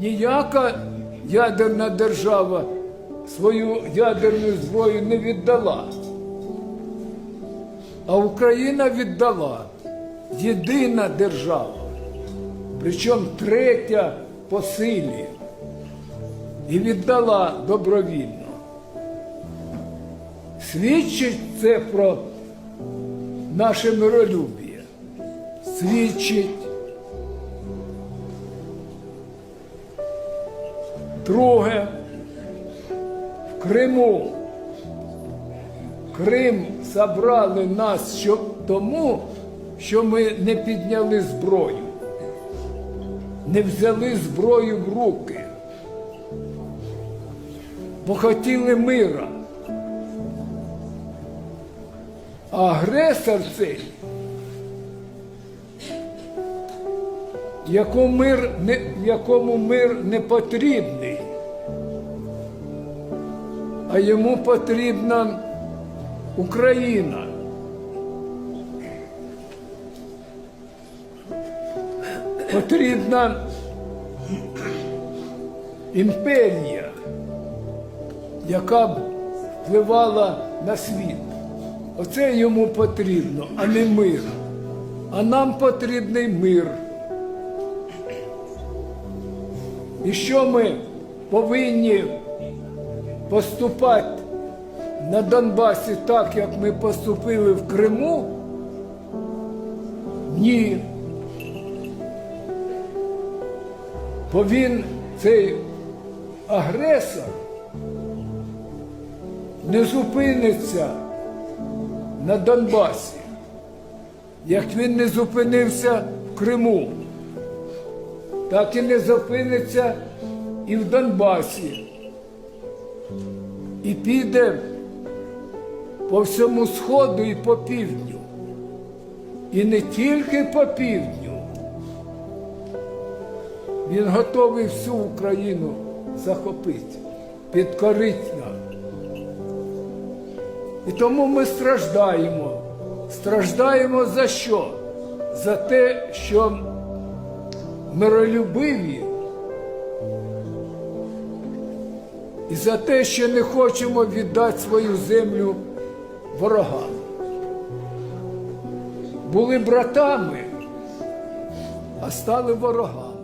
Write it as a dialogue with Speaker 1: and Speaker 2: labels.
Speaker 1: ніяка ядерна держава свою ядерну зброю не віддала. А Україна віддала єдина держава, причому третя по силі, і віддала добровільно. Свідчить це про наше миролюбіє. Свідчить. Друге, в Криму. Крим забрали нас щоб тому, що ми не підняли зброю, не взяли зброю в руки, бо хотіли мира. Агресор цей, якому мир не, якому мир не потрібний, а йому потрібна Україна. Потрібна імперія, яка б впливала на світ. Оце йому потрібно, а не мир. А нам потрібний мир. І що ми повинні поступати на Донбасі так, як ми поступили в Криму? Ні. Бо він, цей агресор, не зупиниться на Донбасі, як він не зупинився в Криму, так і не зупиниться і в Донбасі. І піде по всьому Сходу і по півдню. І не тільки по півдню. Він готовий всю Україну захопити, підкорити нам. І тому ми страждаємо. Страждаємо за що? За те, що миролюбиві і за те, що не хочемо віддати свою землю ворогам. Були братами, а стали ворогами.